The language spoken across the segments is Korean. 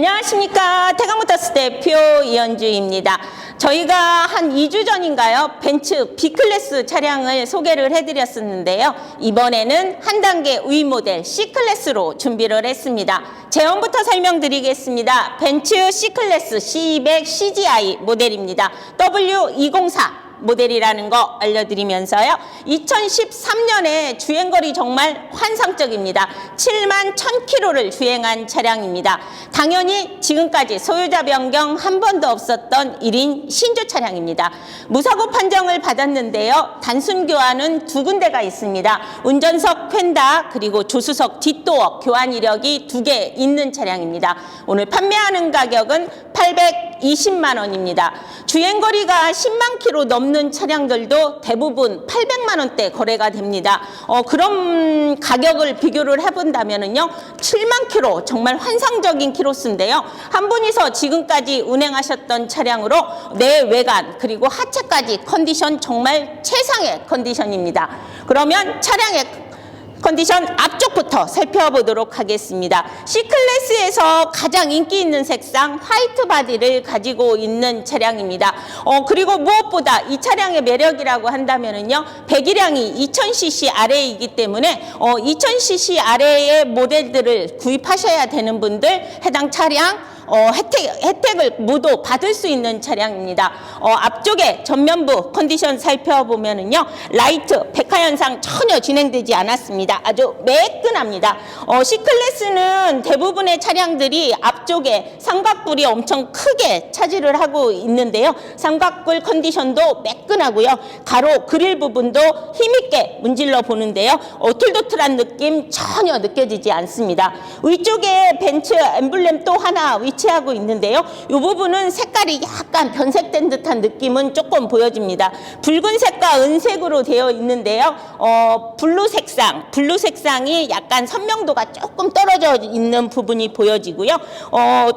안녕하십니까. 태강모터스 대표 이현주입니다. 저희가 한 2주 전인가요? 벤츠 B클래스 차량을 소개를 해드렸었는데요. 이번에는 한 단계 위 모델 C클래스로 준비를 했습니다. 제원부터 설명드리겠습니다. 벤츠 C클래스 C200 CGI 모델입니다. W204 모델이라는 거 알려드리면서요. 2013년에 주행거리 정말 환상적입니다. 7만 1000km를 주행한 차량입니다. 당연히 지금까지 소유자 변경 한 번도 없었던 1인 신조 차량입니다. 무사고 판정을 받았는데요. 단순 교환은 두 군데가 있습니다. 운전석 펜다 그리고 조수석 뒷도어 교환 이력이 두 개 있는 차량입니다. 오늘 판매하는 가격은 820만 원입니다. 주행거리가 10만 킬로 넘는 차량들도 대부분 800만 원대 거래가 됩니다. 어, 그런 가격을 비교를 해본다면은요, 7만 킬로 정말 환상적인 키로수인데요. 한 분이서 지금까지 운행하셨던 차량으로 내 외관 그리고 하체까지 컨디션 정말 최상의 컨디션입니다. 그러면 차량의 컨디션 앞쪽부터 살펴보도록 하겠습니다. C클래스에서 가장 인기 있는 색상 화이트 바디를 가지고 있는 차량입니다. 어, 그리고 무엇보다 이 차량의 매력이라고 한다면은요, 배기량이 2000cc 아래이기 때문에 어, 2000cc 아래의 모델들을 구입하셔야 되는 분들 해당 차량 어, 혜택, 혜택을 모두 받을 수 있는 차량입니다. 어, 앞쪽에 전면부 컨디션 살펴보면은요, 라이트, 백화 현상 전혀 진행되지 않았습니다. 아주 매끈합니다. 어, C클래스는 대부분의 차량들이 앞쪽에 삼각불이 엄청 크게 차지를 하고 있는데요. 삼각불 컨디션도 매끈하고요. 가로 그릴 부분도 힘있게 문질러 보는데요. 어, 툴도툴한 느낌 전혀 느껴지지 않습니다. 위쪽에 벤츠 엠블렘 또 하나 위치 하고 있는데요. 이 부분은 색깔이 약간 변색된 듯한 느낌은 조금 보여집니다. 붉은색과 은색으로 되어 있는데요. 어, 블루 색상, 블루 색상이 약간 선명도가 조금 떨어져 있는 부분이 보여지고요. 어,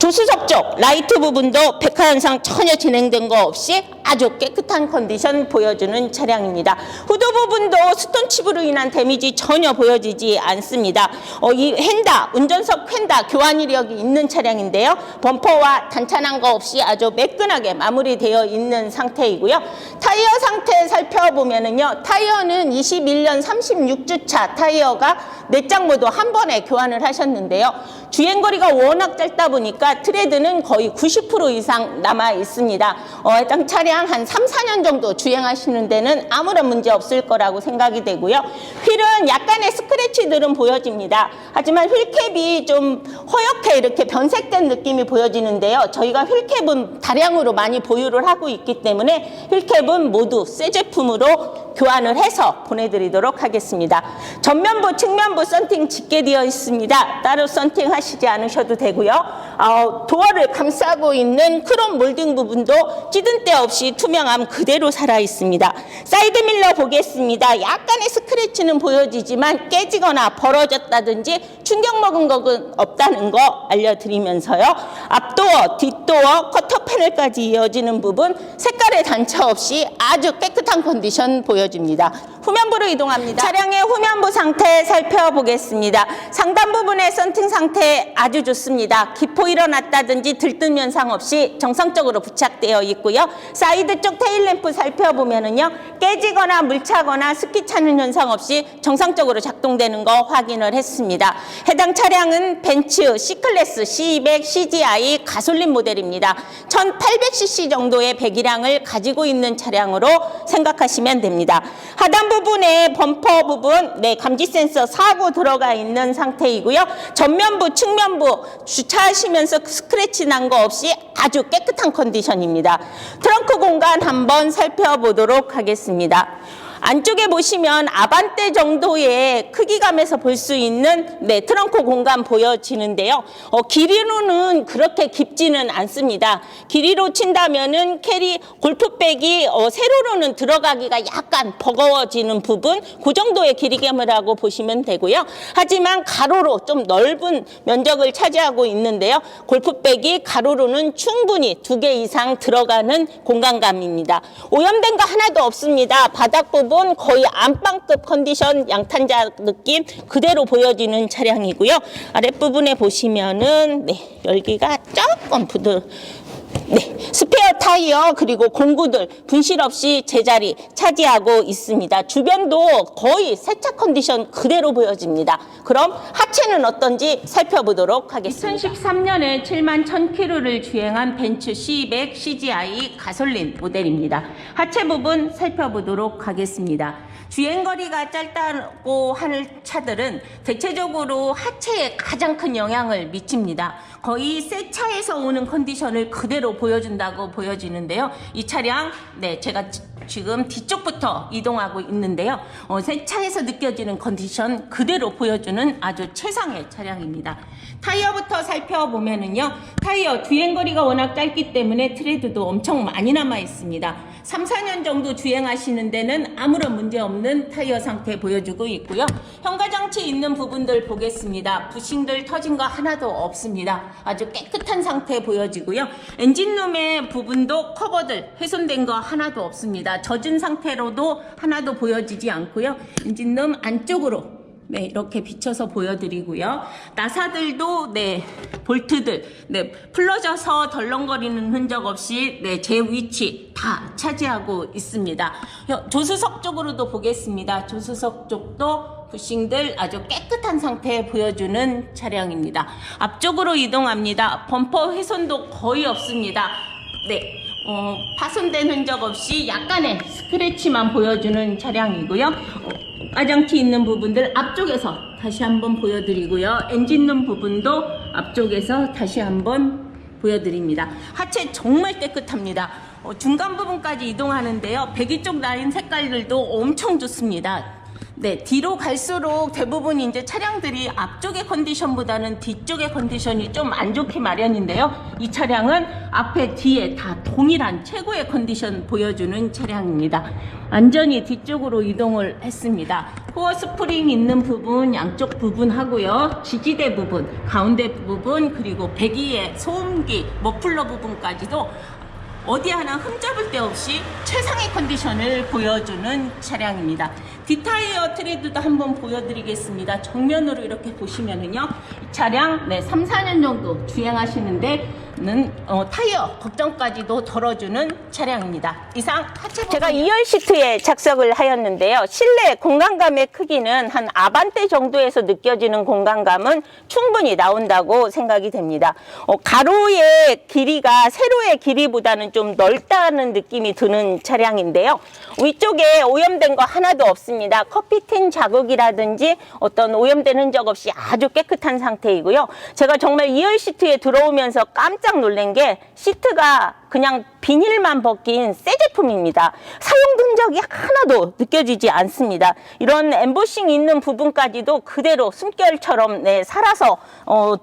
조수석 쪽 라이트 부분도 백화 현상 전혀 진행된 거 없이 아주 깨끗한 컨디션 보여주는 차량입니다. 후드 부분도 스톤칩으로 인한 데미지 전혀 보여지지 않습니다. 어, 이 휀다, 운전석 휀다 교환 이력이 있는 차량인데요. 범퍼와 단찬한 거 없이 아주 매끈하게 마무리되어 있는 상태이고요. 타이어 상태 살펴보면은요. 타이어는 21년 36주차 타이어가 내장 모두 한 번에 교환을 하셨는데요. 주행거리가 워낙 짧다 보니까 트레드는 거의 90% 이상 남아 있습니다. 어, 해당 차량 한 3, 4년 정도 주행하시는 데는 아무런 문제 없을 거라고 생각이 되고요. 휠은 약간의 스크래치들은 보여집니다. 하지만 휠캡이 좀 허옇게 이렇게 변색된 느낌이 보여지는데요. 저희가 휠캡은 다량으로 많이 보유를 하고 있기 때문에 휠캡은 모두 새 제품으로 교환을 해서 보내드리도록 하겠습니다. 전면부, 측면부 썬팅 짙게 되어 있습니다. 따로 썬팅 하 시지 않으셔도 되고요. 어, 도어를 감싸고 있는 크롬 몰딩 부분도 찌든 때 없이 투명함 그대로 살아 있습니다. 사이드 밀러 보겠습니다. 약간의 스크래치는 보여지지만 깨지거나 벌어졌다든지 충격 먹은 것은 없다는 거 알려드리면서요. 앞도어, 뒷도어, 커터 패널까지 이어지는 부분 색깔의 단차 없이 아주 깨끗한 컨디션 보여줍니다. 후면부로 이동합니다. 차량의 후면부 상태 살펴보겠습니다. 상단 부분의 썬팅 상태 아주 좋습니다. 기포 일어났다든지 들뜬 현상 없이 정상적으로 부착되어 있고요. 사이드 쪽 테일램프 살펴보면은요. 깨지거나 물차거나 스키 차는 현상 없이 정상적으로 작동되는 거 확인을 했습니다. 해당 차량은 벤츠 C클래스 C200 CGI 가솔린 모델입니다. 1800cc 정도의 배기량을 가지고 있는 차량으로 생각하시면 됩니다. 하단 부분에 범퍼 부분, 네, 감지 센서 사고 들어가 있는 상태이고요. 전면부, 측면부 주차하시면 서 스크래치 난 거 없이 아주 깨끗한 컨디션입니다. 트렁크 공간 한번 살펴보도록 하겠습니다. 안쪽에 보시면 아반떼 정도의 크기감에서 볼 수 있는 네, 트렁크 공간 보여지는데요. 어, 길이로는 그렇게 깊지는 않습니다. 길이로 친다면은 캐리 골프백이 어, 세로로는 들어가기가 약간 버거워지는 부분 그 정도의 길이감이라고 보시면 되고요. 하지만 가로로 좀 넓은 면적을 차지하고 있는데요. 골프백이 가로로는 충분히 두 개 이상 들어가는 공간감입니다. 오염된 거 하나도 없습니다. 바닥 부분 부분 거의 안방급 컨디션 양탄자 느낌 그대로 보여지는 차량이고요. 아랫부분에 보시면은 네, 열기가 조금 부드 네, 스페어 타이어 그리고 공구들 분실 없이 제자리 차지하고 있습니다. 주변도 거의 세차 컨디션 그대로 보여집니다. 그럼 하체는 어떤지 살펴보도록 하겠습니다. 2013년에 7만 1000km를 주행한 벤츠 C200 CGI 가솔린 모델입니다. 하체 부분 살펴보도록 하겠습니다. 주행거리가 짧다고 하는 차들은 대체적으로 하체에 가장 큰 영향을 미칩니다. 거의 새 차에서 오는 컨디션을 그대로 보여준다고 보여지는데요. 이 차량, 네, 제가 지- 지금 뒤쪽부터 이동하고 있는데요. 어, 새 차에서 느껴지는 컨디션 그대로 보여주는 아주 최상의 차량입니다. 타이어부터 살펴보면은요. 타이어 주행거리가 워낙 짧기 때문에 트레드도 엄청 많이 남아 있습니다. 3, 4년 정도 주행하시는 데는 아무런 문제 없는 타이어 상태 보여주고 있고요. 현가장치 있는 부분들 보겠습니다. 부싱들 터진 거 하나도 없습니다. 아주 깨끗한 상태 보여지고요. 엔진 룸의 부분도 커버들 훼손된 거 하나도 없습니다. 젖은 상태로도 하나도 보여지지 않고요. 엔진룸 안쪽으로 네, 이렇게 비춰서 보여드리고요. 나사들도 네, 볼트들 네, 풀러져서 덜렁거리는 흔적 없이 네, 제 위치 다 차지하고 있습니다. 여- 조수석 쪽으로도 보겠습니다. 조수석 쪽도 부싱들 아주 깨끗한 상태 보여주는 차량입니다. 앞쪽으로 이동합니다. 범퍼 훼손도 거의 없습니다. 네, 어, 파손된 흔적 없이 약간의 스크래치만 보여주는 차량이고요. 어, 가장치 있는 부분들 앞쪽에서 다시 한번 보여드리고요. 엔진 룸 부분도 앞쪽에서 다시 한번 보여드립니다. 하체 정말 깨끗합니다. 어, 중간 부분까지 이동하는데요. 배기 쪽 라인 색깔들도 엄청 좋습니다. 네, 뒤로 갈수록 대부분 이제 차량들이 앞쪽의 컨디션보다는 뒤쪽의 컨디션이 좀 안 좋기 마련인데요. 이 차량은 앞에 뒤에 다 동일한 최고의 컨디션 보여주는 차량입니다. 완전히 뒤쪽으로 이동을 했습니다. 코어 스프링 있는 부분, 양쪽 부분 하고요. 지지대 부분, 가운데 부분, 그리고 배기의 소음기, 머플러 부분까지도 어디 하나 흠잡을 데 없이 최상의 컨디션을 보여주는 차량입니다. 뒷타이어 트레드도 한번 보여드리겠습니다. 정면으로 이렇게 보시면은요. 이 차량 네, 3, 4년 정도 주행하시는데는 어, 타이어 걱정까지도 덜어주는 차량입니다. 이상 하체 제가 2열 시트에 착석을 하였는데요. 실내 공간감의 크기는 한 아반떼 정도에서 느껴지는 공간감은 충분히 나온다고 생각이 됩니다. 어, 가로의 길이가 세로의 길이보다는 좀 넓다는 느낌이 드는 차량인데요. 위쪽에 오염된 거 하나도 없습니다. 커피틴 자국이라든지 어떤 오염된 흔적 없이 아주 깨끗한 상태이고요. 제가 정말 2열 시트에 들어오면서 깜짝 놀란 게 시트가 그냥 비닐만 벗긴 새 제품입니다. 사용 흔적이 하나도 느껴지지 않습니다. 이런 엠보싱 있는 부분까지도 그대로 숨결처럼 네, 살아서 어,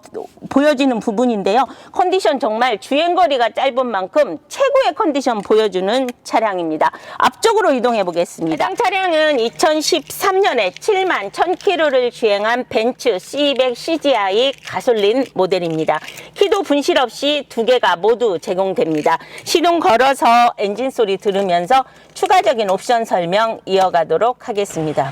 보여지는 부분인데요. 컨디션 정말 주행거리가 짧은 만큼 최고의 컨디션 보여주는 차량입니다. 앞쪽으로 이동해 보겠습니다. 해당 차량은 2013년에 7만 1000km를 주행한 벤츠 C200 CGI 가솔린 모델입니다. 키도 분실 없이 두 개가 모두 제공됩니다. 시동 걸어서 엔진 소리 들으면서 추가적인 옵션 설명 이어가도록 하겠습니다.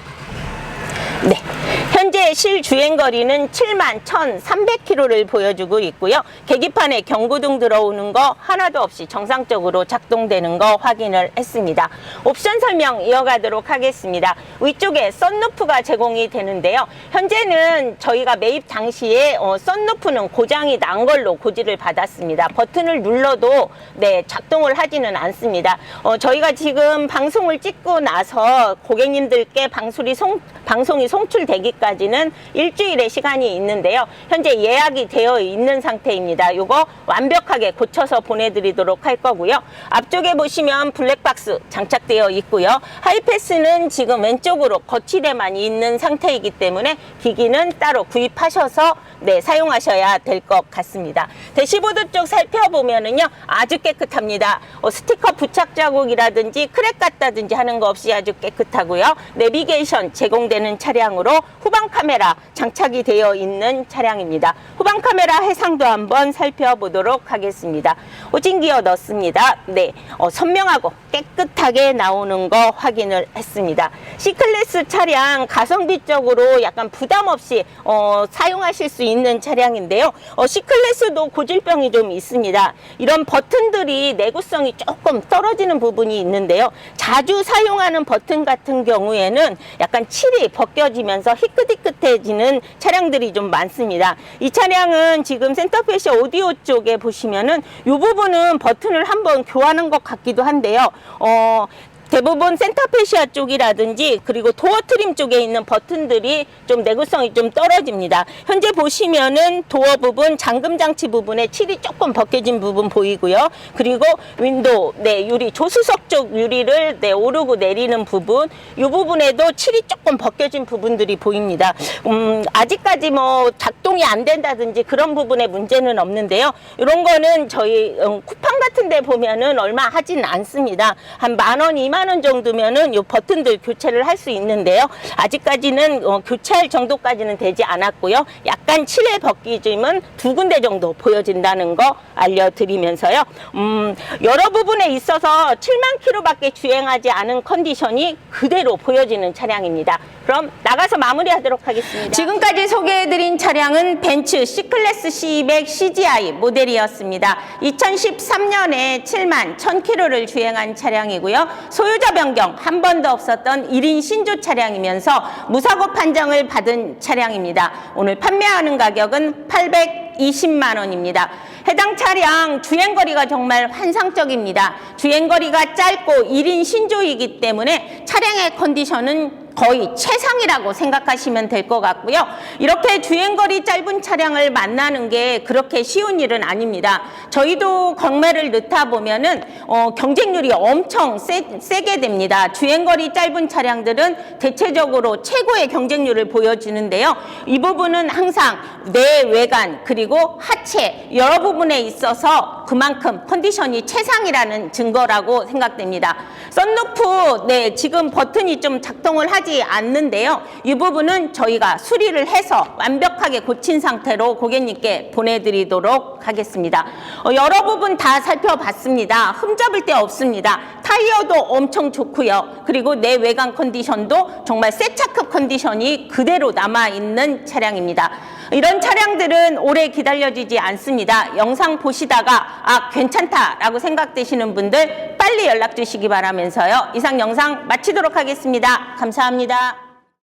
네. 현재 실 주행 거리는 7만 1,300km를 보여주고 있고요. 계기판에 경고등 들어오는 거 하나도 없이 정상적으로 작동되는 거 확인을 했습니다. 옵션 설명 이어가도록 하겠습니다. 위쪽에 썬루프가 제공이 되는데요. 현재는 저희가 매입 당시에 어, 썬루프는 고장이 난 걸로 고지를 받았습니다. 버튼을 눌러도 네, 작동을 하지는 않습니다. 어, 저희가 지금 방송을 찍고 나서 고객님들께 방송이 송, 방송이 송출되기까지 는 일주일의 시간이 있는데요. 현재 예약이 되어 있는 상태입니다. 요거 완벽하게 고쳐서 보내드리도록 할 거고요. 앞쪽에 보시면 블랙박스 장착되어 있고요. 하이패스는 지금 왼쪽으로 거치대만 있는 상태이기 때문에 기기는 따로 구입하셔서 네, 사용하셔야 될 것 같습니다. 대시보드 쪽 살펴보면은요, 아주 깨끗합니다. 어, 스티커 부착 자국이라든지 크랙 같다든지 하는 거 없이 아주 깨끗하고요. 내비게이션 제공되는 차량으로 후방 후방 카메라 장착이 되어 있는 차량입니다. 후방 카메라 해상도 한번 살펴보도록 하겠습니다. 오진 기어 넣습니다. 네, 어, 선명하고 깨끗하게 나오는 거 확인을 했습니다. C클래스 차량 가성비 적으로 약간 부담 없이 어, 사용하실 수 있는 차량인데요. 어, C클래스도 고질병이 좀 있습니다. 이런 버튼들이 내구성이 조금 떨어지는 부분이 있는데요. 자주 사용하는 버튼 같은 경우에는 약간 칠이 벗겨지면서 희끗 희끗해지는 차량들이 좀 많습니다. 이 차량은 지금 센터페시 오디오 쪽에 보시면은 이 부분은 버튼을 한번 교환한 것 같기도 한데요. 어, 대부분 센터페시아 쪽이라든지 그리고 도어 트림 쪽에 있는 버튼들이 좀 내구성이 좀 떨어집니다. 현재 보시면은 도어 부분, 잠금 장치 부분에 칠이 조금 벗겨진 부분 보이고요. 그리고 윈도우, 네, 유리, 조수석 쪽 유리를 네, 오르고 내리는 부분, 이 부분에도 칠이 조금 벗겨진 부분들이 보입니다. 음, 아직까지 뭐 작동이 안 된다든지 그런 부분에 문제는 없는데요. 이런 거는 저희 음, 쿠팡 같은 데 보면은 얼마 하진 않습니다. 한 만 원, 이만 원 정도면은 요 버튼들 교체를 할 수 있는데요. 아직까지는 어, 교체할 정도까지는 되지 않았고요. 약간 칠의 벗기짐은 두 군데 정도 보여진다는 거 알려드리면서요. 음, 여러 부분에 있어서 7만 킬로밖에 주행하지 않은 컨디션이 그대로 보여지는 차량입니다. 그럼 나가서 마무리하도록 하겠습니다. 지금까지 소개해드린 차량은 벤츠 C클래스 C200 CGI 모델이었습니다. 2013년에 7만 1000km를 주행한 차량이고요. 소유자 변경 한 번도 없었던 1인 신조 차량이면서 무사고 판정을 받은 차량입니다. 오늘 판매하는 가격은 820만 원입니다. 해당 차량 주행거리가 정말 환상적입니다. 주행거리가 짧고 1인 신조이기 때문에 차량의 컨디션은 거의 최상이라고 생각하시면 될 것 같고요. 이렇게 주행거리 짧은 차량을 만나는 게 그렇게 쉬운 일은 아닙니다. 저희도 경매를 넣다 보면은 어, 경쟁률이 엄청 세, 세게 됩니다. 주행거리 짧은 차량들은 대체적으로 최고의 경쟁률을 보여주는데요. 이 부분은 항상 내 외관 그리고 하체 여러 부분에 있어서 그만큼 컨디션이 최상이라는 증거라고 생각됩니다. 썬루프 네 지금 버튼이 좀 작동을 하지 않는데요. 이 부분은 저희가 수리를 해서 완벽하게 고친 상태로 고객님께 보내드리도록 하겠습니다. 어, 여러 부분 다 살펴봤습니다. 흠잡을 데 없습니다. 타이어도 엄청 좋고요. 그리고 내 외관 컨디션도 정말 새 차급 컨디션이 그대로 남아 있는 차량입니다. 이런 차량들은 오래 기다려지지 않습니다. 영상 보시다가 아 괜찮다라고 생각되시는 분들 빨리 연락 주시기 바라면서요. 이상 영상 마치도록 하겠습니다. 감사합니다.